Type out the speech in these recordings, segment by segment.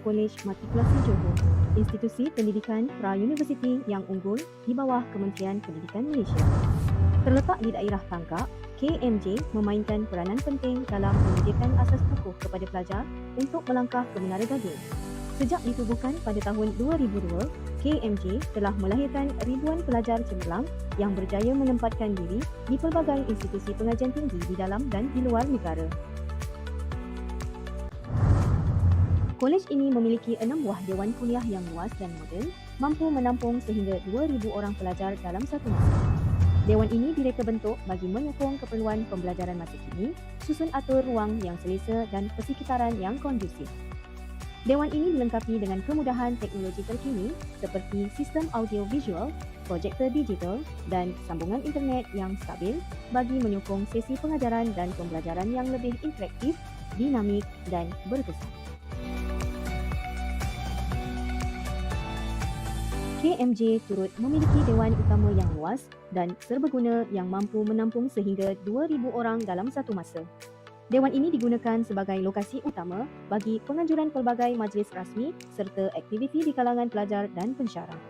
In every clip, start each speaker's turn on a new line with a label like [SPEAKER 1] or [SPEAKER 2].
[SPEAKER 1] Kolej Matrikulasi Johor, institusi pendidikan pra-universiti yang unggul di bawah Kementerian Pendidikan Malaysia. Terletak di daerah Tangkak, KMJ memainkan peranan penting dalam menyediakan asas pokok kepada pelajar untuk melangkah ke menara daging. Sejak ditubuhkan pada tahun 2002, KMJ telah melahirkan ribuan pelajar cemerlang yang berjaya menempatkan diri di pelbagai institusi pengajian tinggi di dalam dan di luar negara. Kolej ini memiliki enam buah dewan kuliah yang luas dan moden, mampu menampung sehingga 2,000 orang pelajar dalam satu masa. Dewan ini direka bentuk bagi menyokong keperluan pembelajaran masa kini, susun atur ruang yang selesa dan persekitaran yang kondusif. Dewan ini dilengkapi dengan kemudahan teknologi terkini seperti sistem audio visual, projektor digital dan sambungan internet yang stabil bagi menyokong sesi pengajaran dan pembelajaran yang lebih interaktif, dinamik dan berkesan. KMJ turut memiliki dewan utama yang luas dan serbaguna yang mampu menampung sehingga 2,000 orang dalam satu masa. Dewan ini digunakan sebagai lokasi utama bagi penganjuran pelbagai majlis rasmi serta aktiviti di kalangan pelajar dan pensyarah.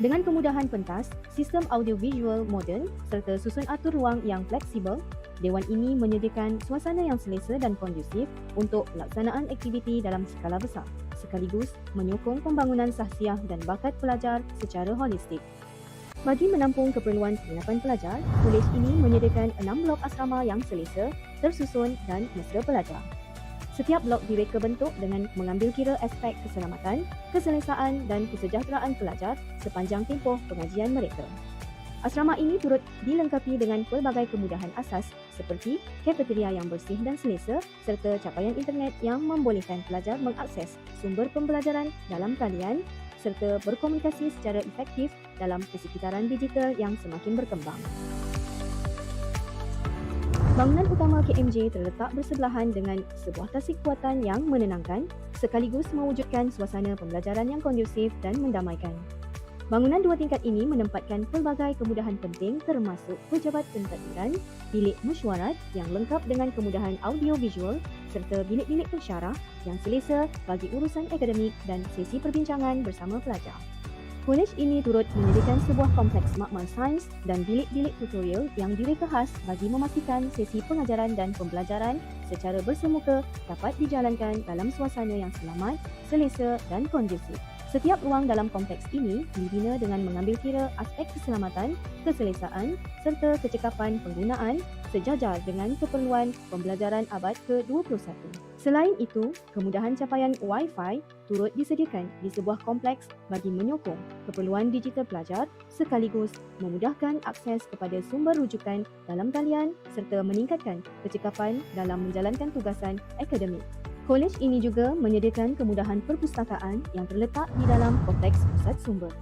[SPEAKER 1] Dengan kemudahan pentas, sistem audiovisual moden serta susun atur ruang yang fleksibel, Dewan ini menyediakan suasana yang selesa dan kondusif untuk pelaksanaan aktiviti dalam skala besar sekaligus menyokong pembangunan sahsiah dan bakat pelajar secara holistik. Bagi menampung keperluan penginapan pelajar, kolej ini menyediakan enam blok asrama yang selesa, tersusun dan mesra pelajar. Setiap blok direka bentuk dengan mengambil kira aspek keselamatan, keselesaan dan kesejahteraan pelajar sepanjang tempoh pengajian mereka. Asrama ini turut dilengkapi dengan pelbagai kemudahan asas seperti kafeteria yang bersih dan selesa serta capaian internet yang membolehkan pelajar mengakses sumber pembelajaran dalam talian serta berkomunikasi secara efektif dalam persekitaran digital yang semakin berkembang. Bangunan utama KMJ terletak bersebelahan dengan sebuah tasik kuatan yang menenangkan sekaligus mewujudkan suasana pembelajaran yang kondusif dan mendamaikan. Bangunan dua tingkat ini menempatkan pelbagai kemudahan penting termasuk pejabat pentadbiran, bilik mesyuarat yang lengkap dengan kemudahan audio visual serta bilik-bilik pensyarah yang selesa bagi urusan akademik dan sesi perbincangan bersama pelajar. Kolej ini turut menyediakan sebuah kompleks makmal sains dan bilik-bilik tutorial yang direka khas bagi memastikan sesi pengajaran dan pembelajaran secara bersemuka dapat dijalankan dalam suasana yang selamat, selesa dan kondusif. Setiap ruang dalam kompleks ini dibina dengan mengambil kira aspek keselamatan, keselesaan serta kecekapan penggunaan sejajar dengan keperluan pembelajaran abad ke-21. Selain itu, kemudahan capaian Wi-Fi turut disediakan di sebuah kompleks bagi menyokong keperluan digital pelajar sekaligus memudahkan akses kepada sumber rujukan dalam talian serta meningkatkan kecekapan dalam menjalankan tugasan akademik. Kolej ini juga menyediakan kemudahan perpustakaan yang terletak di dalam kompleks pusat sumber.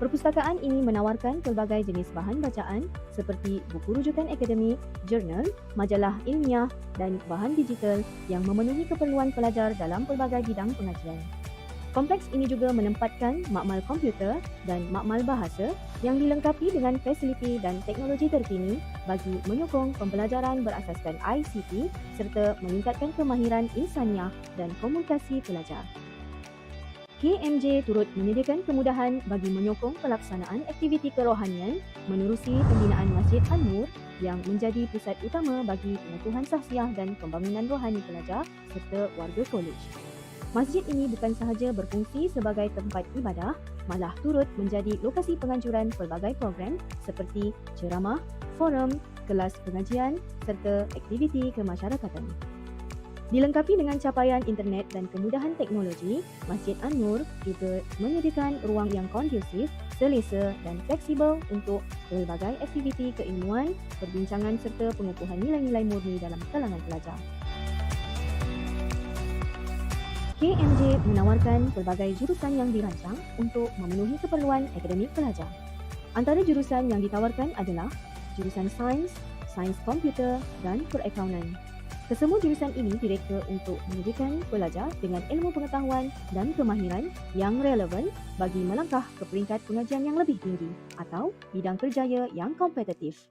[SPEAKER 1] Perpustakaan ini menawarkan pelbagai jenis bahan bacaan seperti buku rujukan akademik, jurnal, majalah ilmiah dan bahan digital yang memenuhi keperluan pelajar dalam pelbagai bidang pengajian. Kompleks ini juga menempatkan makmal komputer dan makmal bahasa yang dilengkapi dengan fasiliti dan teknologi terkini bagi menyokong pembelajaran berasaskan ICT serta meningkatkan kemahiran insaniah dan komunikasi pelajar. KMJ turut menyediakan kemudahan bagi menyokong pelaksanaan aktiviti kerohanian menerusi pembinaan Masjid An-Nur yang menjadi pusat utama bagi pengetahuan sahsiah dan pembangunan rohani pelajar serta warga kolej. Masjid ini bukan sahaja berfungsi sebagai tempat ibadah, malah turut menjadi lokasi penganjuran pelbagai program seperti ceramah, forum, kelas pengajian serta aktiviti kemasyarakatan. Dilengkapi dengan capaian internet dan kemudahan teknologi, Masjid An-Nur juga menyediakan ruang yang kondusif, selesa dan fleksibel untuk pelbagai aktiviti keilmuan, perbincangan serta pengukuhan nilai-nilai murni dalam kalangan pelajar. KMJ menawarkan pelbagai jurusan yang dirancang untuk memenuhi keperluan akademik pelajar. Antara jurusan yang ditawarkan adalah jurusan sains, sains komputer dan perakaunan. Kesemua jurusan ini direka untuk menyediakan pelajar dengan ilmu pengetahuan dan kemahiran yang relevan bagi melangkah ke peringkat pengajian yang lebih tinggi atau bidang kerjaya yang kompetitif.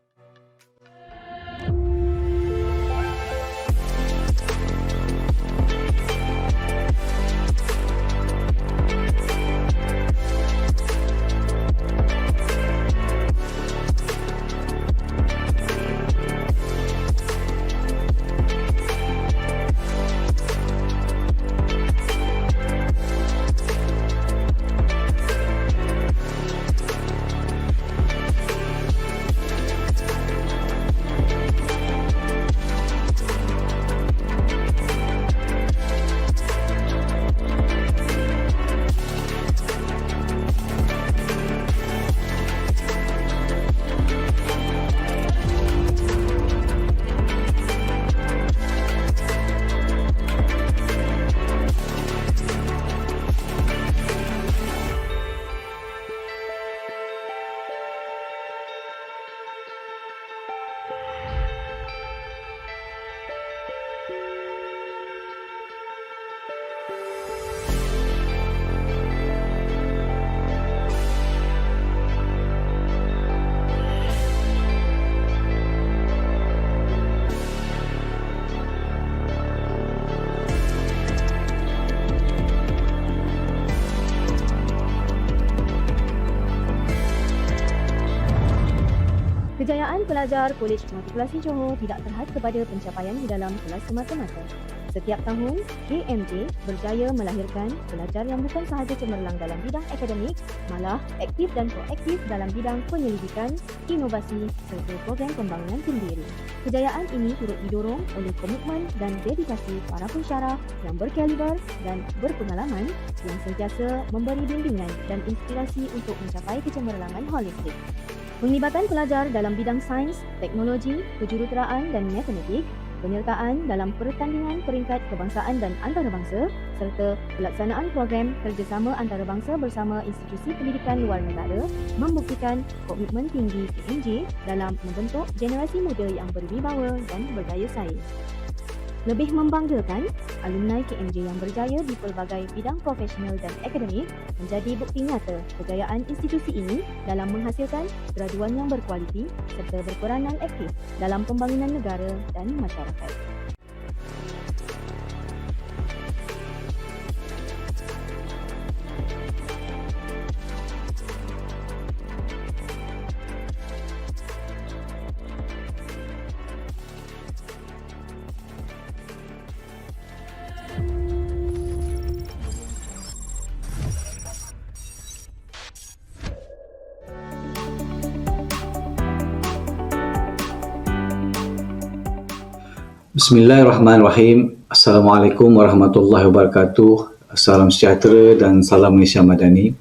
[SPEAKER 1] Pelajar Kolej Matrikulasi Johor tidak terhad kepada pencapaian di dalam kelas semata-mata. Setiap tahun, KMJ berjaya melahirkan pelajar yang bukan sahaja cemerlang dalam bidang akademik, malah aktif dan proaktif dalam bidang penyelidikan, inovasi serta program pembangunan sendiri. Kejayaan ini turut didorong oleh komitmen dan dedikasi para pensyarah yang berkaliber dan berpengalaman yang sentiasa memberi bimbingan dan inspirasi untuk mencapai kecemerlangan holistik. Penglibatan pelajar dalam bidang sains, teknologi, kejuruteraan dan matematik penyertaan dalam pertandingan peringkat kebangsaan dan antarabangsa serta pelaksanaan program kerjasama antarabangsa bersama institusi pendidikan luar negara membuktikan komitmen tinggi KMJ dalam membentuk generasi muda yang berwibawa dan berdaya saing. Lebih membanggakan, alumni KMJ yang berjaya di pelbagai bidang profesional dan akademik menjadi bukti nyata kejayaan institusi ini dalam menghasilkan graduan yang berkualiti serta berperanan aktif dalam pembangunan negara dan masyarakat.
[SPEAKER 2] Bismillahirrahmanirrahim. Assalamualaikum warahmatullahi wabarakatuh. Salam sejahtera dan salam Malaysia Madani.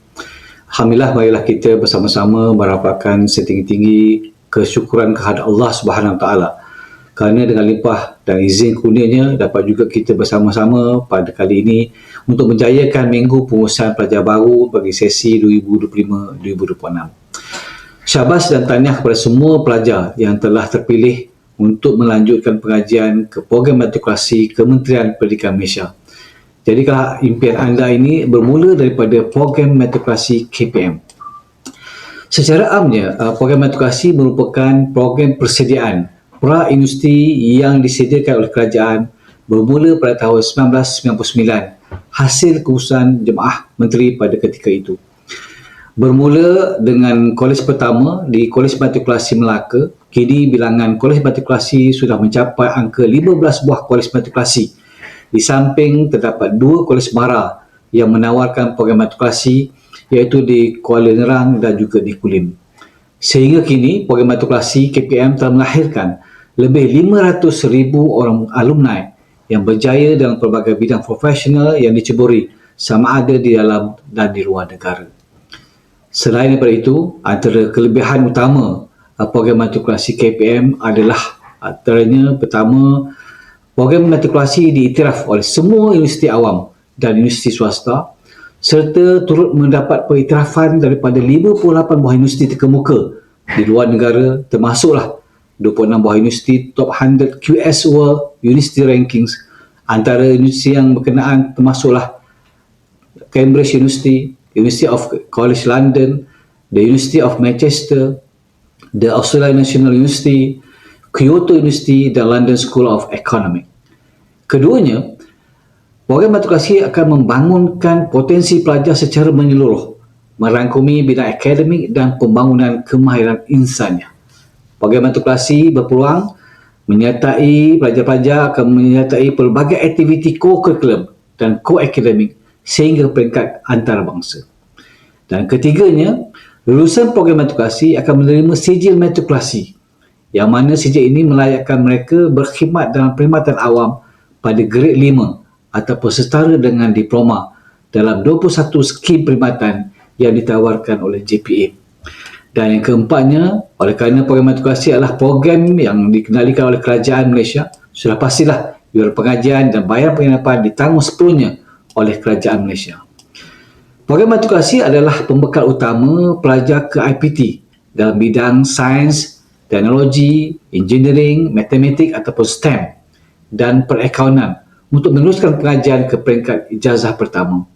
[SPEAKER 2] Alhamdulillah marilah kita bersama-sama merapatkan setinggi-tinggi kesyukuran kehadap Allah Subhanahu Wa Taala. Kerana dengan limpah dan izin kurnianya dapat juga kita bersama-sama pada kali ini untuk menjayakan minggu pengurusan pelajar baru bagi sesi 2025-2026. Syabas dan tahniah kepada semua pelajar yang telah terpilih untuk melanjutkan pengajian ke program matrikulasi Kementerian Pendidikan Malaysia. Jadi kalau impian anda ini bermula daripada program matrikulasi KPM. Secara amnya, uh, program matrikulasi merupakan program persediaan pra-industri yang disediakan oleh kerajaan bermula pada tahun 1999 hasil keputusan jemaah menteri pada ketika itu. Bermula dengan kolej pertama di Kolej Matrikulasi Melaka Kini bilangan kolej matrikulasi sudah mencapai angka 15 buah kolej matrikulasi. Di samping terdapat dua kolej mara yang menawarkan program matrikulasi iaitu di Kuala Nerang dan juga di Kulim. Sehingga kini program matrikulasi KPM telah melahirkan lebih 500,000 orang alumni yang berjaya dalam pelbagai bidang profesional yang diceburi sama ada di dalam dan di luar negara. Selain daripada itu, antara kelebihan utama Uh, program matrikulasi KPM adalah antaranya pertama program matrikulasi diiktiraf oleh semua universiti awam dan universiti swasta serta turut mendapat pengiktirafan daripada 58 buah universiti terkemuka di luar negara termasuklah 26 buah universiti top 100 QS World University Rankings antara universiti yang berkenaan termasuklah Cambridge University, University of College London, the University of Manchester, the Australian National University, Kyoto University dan London School of Economics. Keduanya, program matrikulasi akan membangunkan potensi pelajar secara menyeluruh, merangkumi bidang akademik dan pembangunan kemahiran insannya. Program matrikulasi berpeluang menyertai pelajar-pelajar akan menyertai pelbagai aktiviti co-curriculum dan co-akademik sehingga peringkat antarabangsa. Dan ketiganya, Lulusan program matrikulasi akan menerima sijil matrikulasi yang mana sijil ini melayakkan mereka berkhidmat dalam perkhidmatan awam pada grade 5 ataupun setara dengan diploma dalam 21 skim perkhidmatan yang ditawarkan oleh JPA. Dan yang keempatnya, oleh kerana program matrikulasi adalah program yang dikenalikan oleh kerajaan Malaysia, sudah pastilah yuran pengajian dan bayar penginapan ditanggung sepenuhnya oleh kerajaan Malaysia. Program matrikulasi adalah pembekal utama pelajar ke IPT dalam bidang sains, teknologi, engineering, matematik ataupun STEM dan perakaunan untuk meneruskan pengajian ke peringkat ijazah pertama.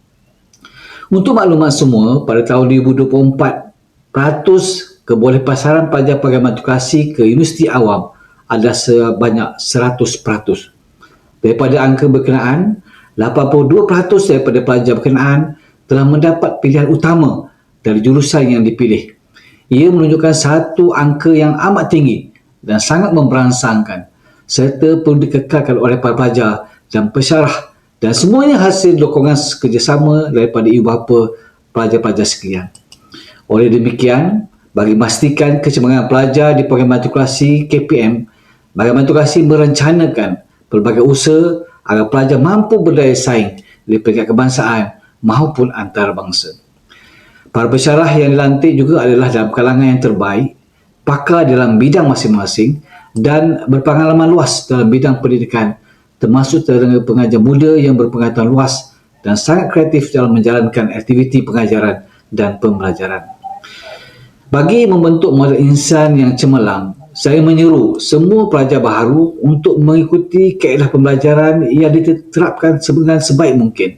[SPEAKER 2] Untuk maklumat semua, pada tahun 2024, peratus keboleh pasaran pelajar program matrikulasi ke universiti awam adalah sebanyak 100%. Daripada angka berkenaan, 82% daripada pelajar berkenaan telah mendapat pilihan utama dari jurusan yang dipilih ia menunjukkan satu angka yang amat tinggi dan sangat memberangsangkan serta perlu dikekalkan oleh para pelajar dan pesyarah dan semuanya hasil dokongan kerjasama daripada ibu bapa pelajar-pelajar sekalian. Oleh demikian, bagi memastikan kecemerlangan pelajar di program matrikulasi KPM, bagi matrikulasi merencanakan pelbagai usaha agar pelajar mampu berdaya saing di peringkat kebangsaan maupun antarabangsa. Para pesyarah yang dilantik juga adalah dalam kalangan yang terbaik, pakar dalam bidang masing-masing dan berpengalaman luas dalam bidang pendidikan termasuk tenaga pengajar muda yang berpengetahuan luas dan sangat kreatif dalam menjalankan aktiviti pengajaran dan pembelajaran. Bagi membentuk model insan yang cemerlang, saya menyeru semua pelajar baharu untuk mengikuti kaedah pembelajaran yang diterapkan dengan sebaik mungkin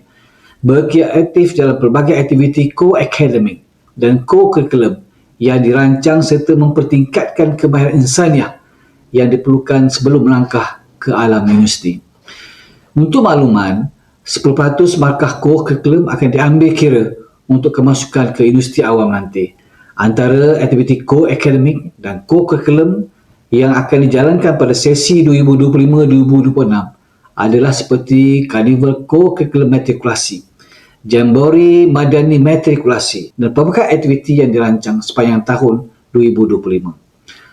[SPEAKER 2] berkiat aktif dalam pelbagai aktiviti co-academic dan co-curriculum yang dirancang serta mempertingkatkan kemahiran insaniah yang diperlukan sebelum melangkah ke alam universiti. Untuk makluman, 10% markah co-curriculum akan diambil kira untuk kemasukan ke universiti awam nanti. Antara aktiviti co-academic dan co-curriculum yang akan dijalankan pada sesi 2025-2026 adalah seperti Carnival Co-Curriculum Matrikulasi Jambori Madani Matrikulasi dan pelbagai aktiviti yang dirancang sepanjang tahun 2025.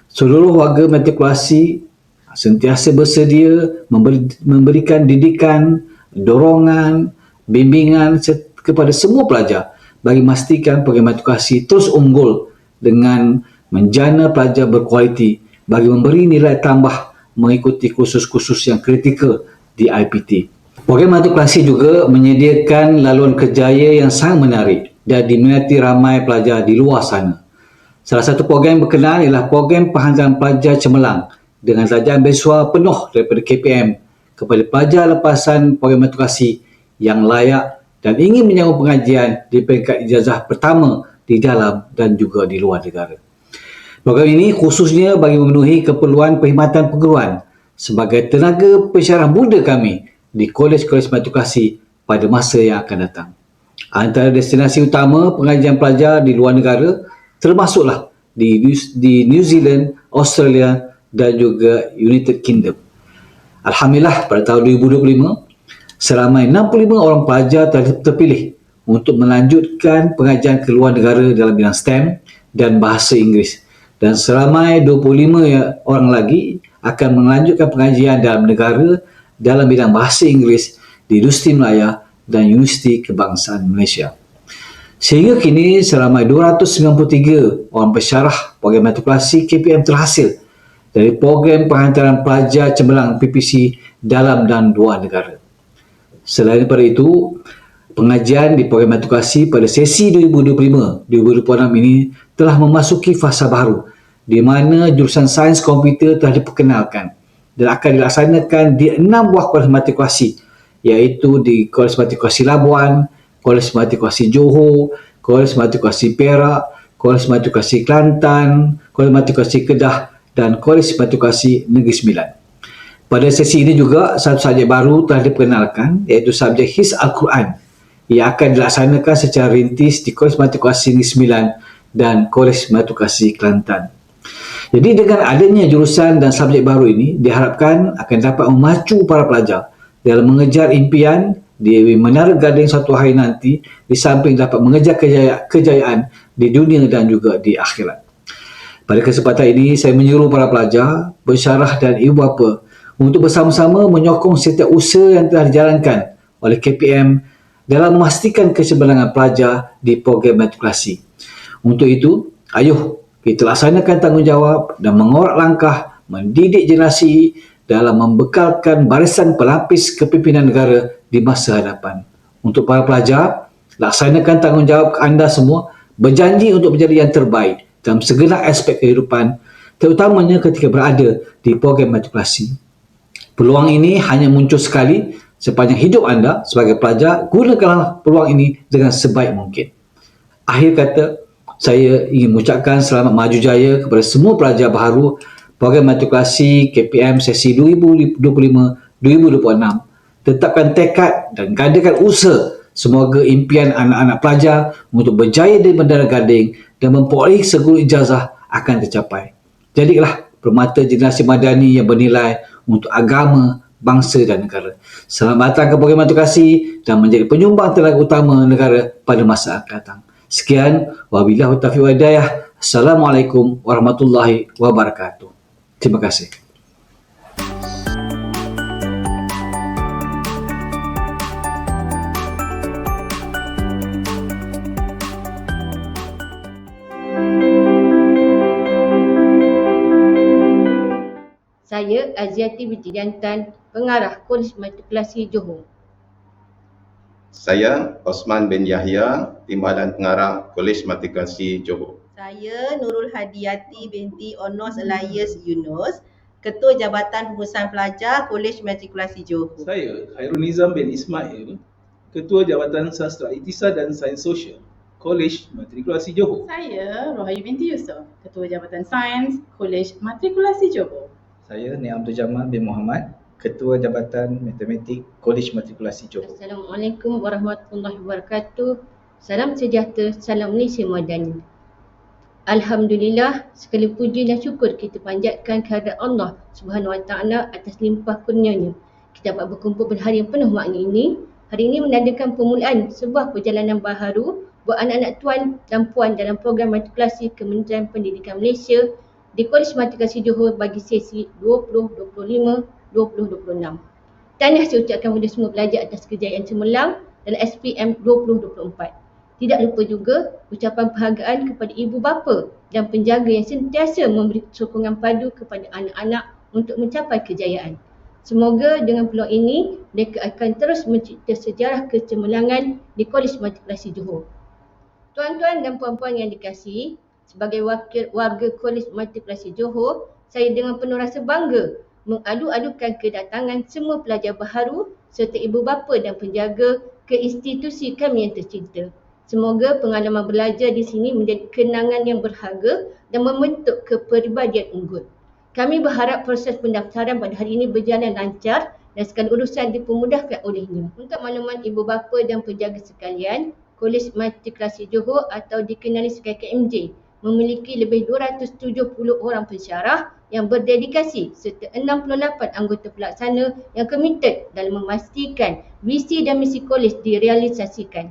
[SPEAKER 2] Seluruh warga matrikulasi sentiasa bersedia memberi, memberikan didikan, dorongan, bimbingan kepada semua pelajar bagi memastikan program matrikulasi terus unggul dengan menjana pelajar berkualiti bagi memberi nilai tambah mengikuti kursus-kursus yang kritikal di IPT. Program matrikulasi juga menyediakan laluan kerjaya yang sangat menarik dan diminati ramai pelajar di luar sana. Salah satu program yang berkenaan ialah program penghantaran pelajar cemerlang dengan sajahan beasiswa penuh daripada KPM kepada pelajar lepasan program matrikulasi yang layak dan ingin menyambung pengajian di peringkat ijazah pertama di dalam dan juga di luar negara. Program ini khususnya bagi memenuhi keperluan perkhidmatan perguruan sebagai tenaga pensyarah muda kami di kolej-kolej matrikulasi pada masa yang akan datang. Antara destinasi utama pengajian pelajar di luar negara termasuklah di di New Zealand, Australia dan juga United Kingdom. Alhamdulillah pada tahun 2025 seramai 65 orang pelajar telah terpilih untuk melanjutkan pengajian ke luar negara dalam bidang STEM dan bahasa Inggeris dan seramai 25 orang lagi akan melanjutkan pengajian dalam negara dalam bidang bahasa Inggeris di Universiti Melaya dan Universiti Kebangsaan Malaysia. Sehingga kini seramai 293 orang pesyarah program matrikulasi KPM terhasil dari program penghantaran pelajar cemerlang PPC dalam dan luar negara. Selain daripada itu, pengajian di program matrikulasi pada sesi 2025-2026 ini telah memasuki fasa baru di mana jurusan sains komputer telah diperkenalkan dan akan dilaksanakan di enam buah kolej matrikulasi iaitu di Kolej Matrikulasi Labuan, Kolej Matrikulasi Johor, Kolej Matrikulasi Perak, Kolej Matrikulasi Kelantan, Kolej Matrikulasi Kedah dan Kolej Matrikulasi Negeri Sembilan. Pada sesi ini juga satu subjek baru telah diperkenalkan iaitu subjek His Al-Quran yang akan dilaksanakan secara rintis di Kolej Matrikulasi Negeri Sembilan dan Kolej Matrikulasi Kelantan. Jadi dengan adanya jurusan dan subjek baru ini diharapkan akan dapat memacu para pelajar dalam mengejar impian di menara gading satu hari nanti di samping dapat mengejar kejayaan, di dunia dan juga di akhirat. Pada kesempatan ini saya menyuruh para pelajar, pensyarah dan ibu bapa untuk bersama-sama menyokong setiap usaha yang telah dijalankan oleh KPM dalam memastikan keseberangan pelajar di program matrikulasi. Untuk itu, ayuh kita laksanakan tanggungjawab dan mengorak langkah mendidik generasi dalam membekalkan barisan pelapis kepimpinan negara di masa hadapan. Untuk para pelajar, laksanakan tanggungjawab anda semua berjanji untuk menjadi yang terbaik dalam segala aspek kehidupan terutamanya ketika berada di program matrikulasi. Peluang ini hanya muncul sekali sepanjang hidup anda sebagai pelajar, gunakanlah peluang ini dengan sebaik mungkin. Akhir kata, saya ingin mengucapkan selamat maju jaya kepada semua pelajar baharu program matrikulasi KPM sesi 2025-2026. Tetapkan tekad dan gadakan usaha Semoga impian anak-anak pelajar untuk berjaya di Bandara Gading dan memperoleh segala ijazah akan tercapai. Jadilah permata generasi madani yang bernilai untuk agama, bangsa dan negara. Selamat datang ke program advokasi dan menjadi penyumbang tenaga utama negara pada masa akan datang. Sekian, wabillahi taufiq wa hidayah. Assalamualaikum warahmatullahi wabarakatuh. Terima kasih.
[SPEAKER 3] Saya Aziati binti Jantan, pengarah Kolej Matrikulasi Johor.
[SPEAKER 4] Saya Osman bin Yahya, Timbalan Pengarah Kolej Matrikulasi Johor.
[SPEAKER 5] Saya Nurul Hadiati binti Onos Elias Yunus, Ketua Jabatan Pengurusan Pelajar Kolej Matrikulasi Johor.
[SPEAKER 6] Saya Khairul Nizam bin Ismail, Ketua Jabatan Sastra Itisad dan Sains Sosial, Kolej Matrikulasi Johor.
[SPEAKER 7] Saya Rohayu binti Yusof, Ketua Jabatan Sains, Kolej Matrikulasi Johor.
[SPEAKER 8] Saya Ni Abdul Jamal bin Muhammad, Ketua Jabatan Matematik Kolej Matrikulasi Johor.
[SPEAKER 3] Assalamualaikum warahmatullahi wabarakatuh. Salam sejahtera, salam Malaysia Madani. Alhamdulillah, segala puji dan syukur kita panjatkan kehadirat Allah Subhanahu Wa Taala atas limpah kurnianya. Kita dapat berkumpul pada hari yang penuh makna ini. Hari ini menandakan permulaan sebuah perjalanan baharu buat anak-anak tuan dan puan dalam program matrikulasi Kementerian Pendidikan Malaysia Kolej Matrikulasi Johor bagi sesi 2025-2026. Tahniah saya ucapkan kepada semua pelajar atas kejayaan cemerlang dalam SPM 2024. Tidak lupa juga ucapan penghargaan kepada ibu bapa dan penjaga yang sentiasa memberi sokongan padu kepada anak-anak untuk mencapai kejayaan. Semoga dengan peluang ini mereka akan terus mencipta sejarah kecemerlangan di Kolej Matrikulasi Johor. Tuan-tuan dan puan-puan yang dikasihi, sebagai wakil warga Kolej Matrikulasi Johor, saya dengan penuh rasa bangga mengadu-adukan kedatangan semua pelajar baharu serta ibu bapa dan penjaga ke institusi kami yang tercinta. Semoga pengalaman belajar di sini menjadi kenangan yang berharga dan membentuk kepribadian unggul. Kami berharap proses pendaftaran pada hari ini berjalan lancar dan segala urusan dipermudahkan olehnya. Untuk makluman ibu bapa dan penjaga sekalian, Kolej Matrikulasi Johor atau dikenali sebagai KMJ memiliki lebih 270 orang pensyarah yang berdedikasi serta 68 anggota pelaksana yang komited dalam memastikan visi dan misi kolej direalisasikan.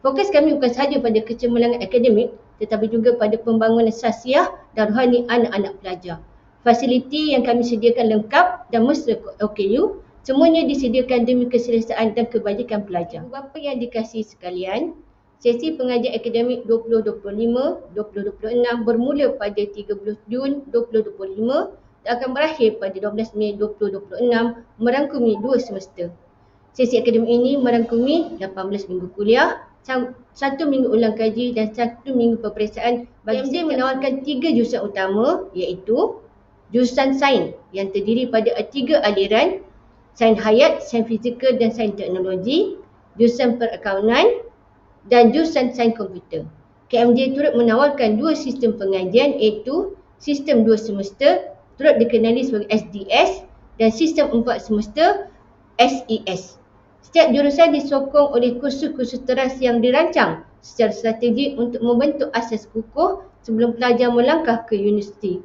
[SPEAKER 3] Fokus kami bukan sahaja pada kecemerlangan akademik tetapi juga pada pembangunan sasiah dan rohani anak-anak pelajar. Fasiliti yang kami sediakan lengkap dan mesra OKU semuanya disediakan demi keselesaan dan kebajikan pelajar. Bapa yang dikasihi sekalian, Sesi pengajian akademik 2025-2026 bermula pada 13 Jun 2025 dan akan berakhir pada 12 Mei 2026 merangkumi dua semester. Sesi akademik ini merangkumi 18 minggu kuliah, satu minggu ulang kaji dan satu minggu peperiksaan bagi MJ menawarkan tiga jurusan utama iaitu jurusan sains yang terdiri pada tiga aliran sains hayat, sains fizikal dan sains teknologi, jurusan perakaunan dan jurusan sains komputer. KMJ turut menawarkan dua sistem pengajian iaitu sistem dua semester turut dikenali sebagai SDS dan sistem empat semester SES. Setiap jurusan disokong oleh kursus-kursus teras yang dirancang secara strategi untuk membentuk asas kukuh sebelum pelajar melangkah ke universiti.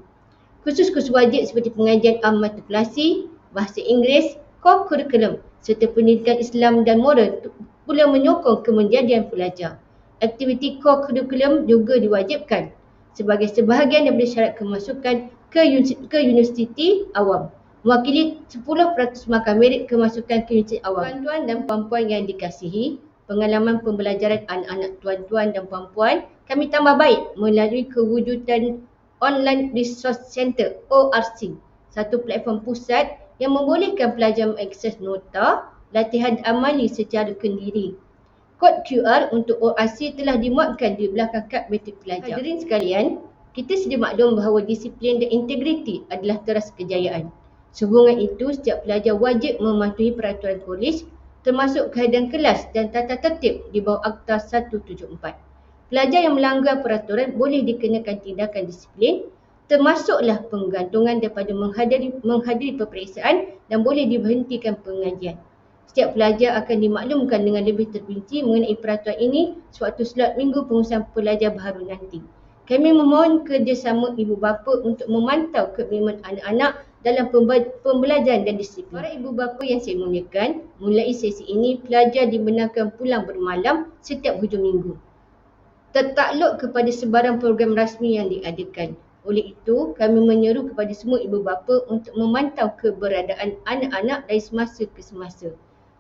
[SPEAKER 3] Kursus-kursus wajib seperti pengajian amatrikulasi, bahasa Inggeris, core curriculum serta pendidikan Islam dan moral pula menyokong kemenjadian pelajar. Aktiviti core curriculum juga diwajibkan sebagai sebahagian daripada syarat kemasukan ke, ke universiti awam. Mewakili 10% markah merit kemasukan ke universiti awam. Tuan-tuan dan puan-puan yang dikasihi, pengalaman pembelajaran anak-anak tuan-tuan dan puan-puan kami tambah baik melalui kewujudan Online Resource Center ORC, satu platform pusat yang membolehkan pelajar mengakses nota, latihan amali secara kendiri. Kod QR untuk ORC telah dimuatkan di belakang kad metrik pelajar. Hadirin sekalian, kita sedia maklum bahawa disiplin dan integriti adalah teras kejayaan. Sehubungan itu, setiap pelajar wajib mematuhi peraturan kolej termasuk keadaan kelas dan tata tertib di bawah Akta 174. Pelajar yang melanggar peraturan boleh dikenakan tindakan disiplin termasuklah penggantungan daripada menghadiri, menghadiri peperiksaan dan boleh diberhentikan pengajian. Setiap pelajar akan dimaklumkan dengan lebih terperinci mengenai peraturan ini sewaktu slot minggu pengurusan pelajar baharu nanti. Kami memohon kerjasama ibu bapa untuk memantau komitmen anak-anak dalam pembelajaran dan disiplin. Para ibu bapa yang saya muliakan, mulai sesi ini pelajar dibenarkan pulang bermalam setiap hujung minggu. Tertakluk kepada sebarang program rasmi yang diadakan. Oleh itu, kami menyeru kepada semua ibu bapa untuk memantau keberadaan anak-anak dari semasa ke semasa.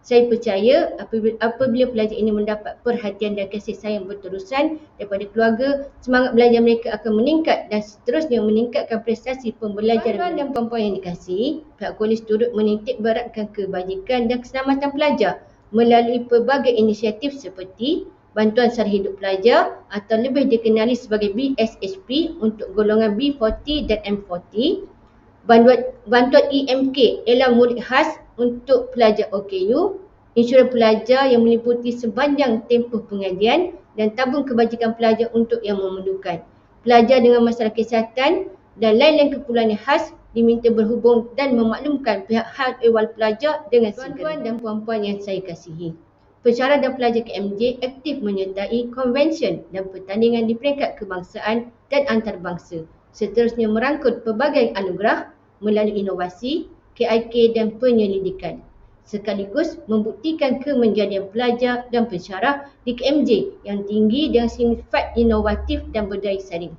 [SPEAKER 3] Saya percaya apabila, pelajar ini mendapat perhatian dan kasih sayang berterusan daripada keluarga, semangat belajar mereka akan meningkat dan seterusnya meningkatkan prestasi pembelajaran. Tuan dan puan-puan yang dikasihi, pihak kolej turut menitik beratkan kebajikan dan keselamatan pelajar melalui pelbagai inisiatif seperti bantuan sara hidup pelajar atau lebih dikenali sebagai BSHP untuk golongan B40 dan M40, bantuan, bantuan EMK, Elang Murid Khas untuk pelajar OKU, insurans pelajar yang meliputi sepanjang tempoh pengajian dan tabung kebajikan pelajar untuk yang memerlukan. Pelajar dengan masalah kesihatan dan lain-lain keperluan yang khas diminta berhubung dan memaklumkan pihak hal ehwal pelajar dengan segera. Tuan-tuan dan puan-puan yang saya kasihi. Pensyarah dan pelajar KMJ aktif menyertai konvensyen dan pertandingan di peringkat kebangsaan dan antarabangsa. Seterusnya merangkut pelbagai anugerah melalui inovasi, KIK dan penyelidikan sekaligus membuktikan kemenjadian pelajar dan pensyarah di KMJ yang tinggi dengan sifat inovatif dan berdaya saing.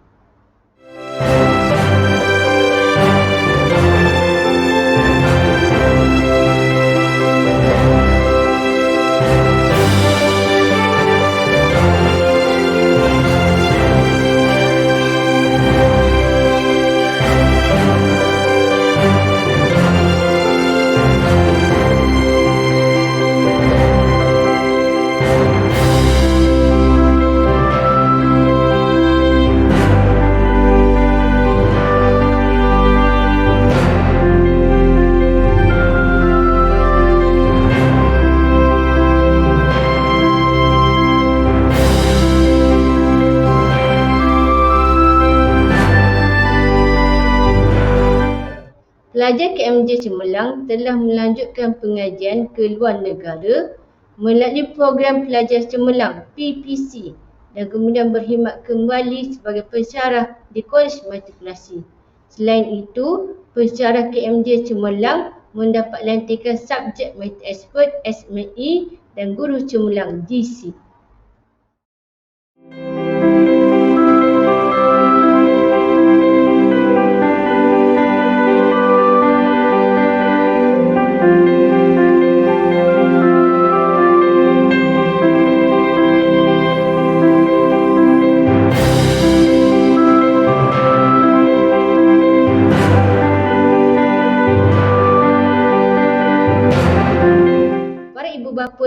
[SPEAKER 3] Pelajar KMJ Cemerlang telah melanjutkan pengajian ke luar negara melalui program pelajar cemerlang PPC dan kemudian berkhidmat kembali sebagai pensyarah di Kolej Matrikulasi. Selain itu, pensyarah KMJ Cemerlang mendapat lantikan subjek Expert SME dan guru cemerlang GC.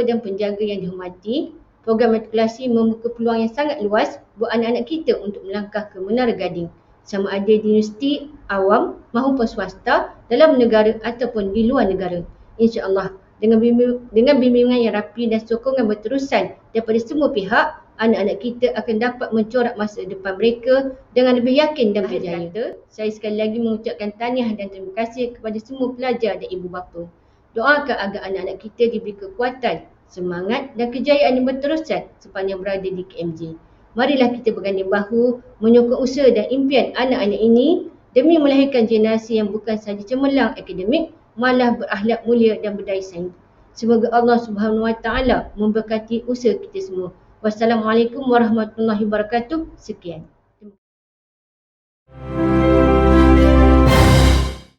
[SPEAKER 3] Dan penjaga yang dihormati, program matrikulasi membuka peluang yang sangat luas buat anak-anak kita untuk melangkah ke menara gading sama ada di universiti awam maupun swasta dalam negara ataupun di luar negara. InsyaAllah dengan, bimbing, dengan bimbingan yang rapi dan sokongan berterusan daripada semua pihak, anak-anak kita akan dapat mencorak masa depan mereka dengan lebih yakin dan berjaya. Saya sekali lagi mengucapkan tahniah dan terima kasih kepada semua pelajar dan ibu bapa. Doakan agar anak-anak kita diberi kekuatan, semangat dan kejayaan yang berterusan sepanjang berada di KMJ. Marilah kita berganding bahu menyokong usaha dan impian anak-anak ini demi melahirkan generasi yang bukan sahaja cemerlang akademik, malah berakhlak mulia dan berdaya saing. Semoga Allah Subhanahu Wa Taala memberkati usaha kita semua. Wassalamualaikum warahmatullahi wabarakatuh. Sekian.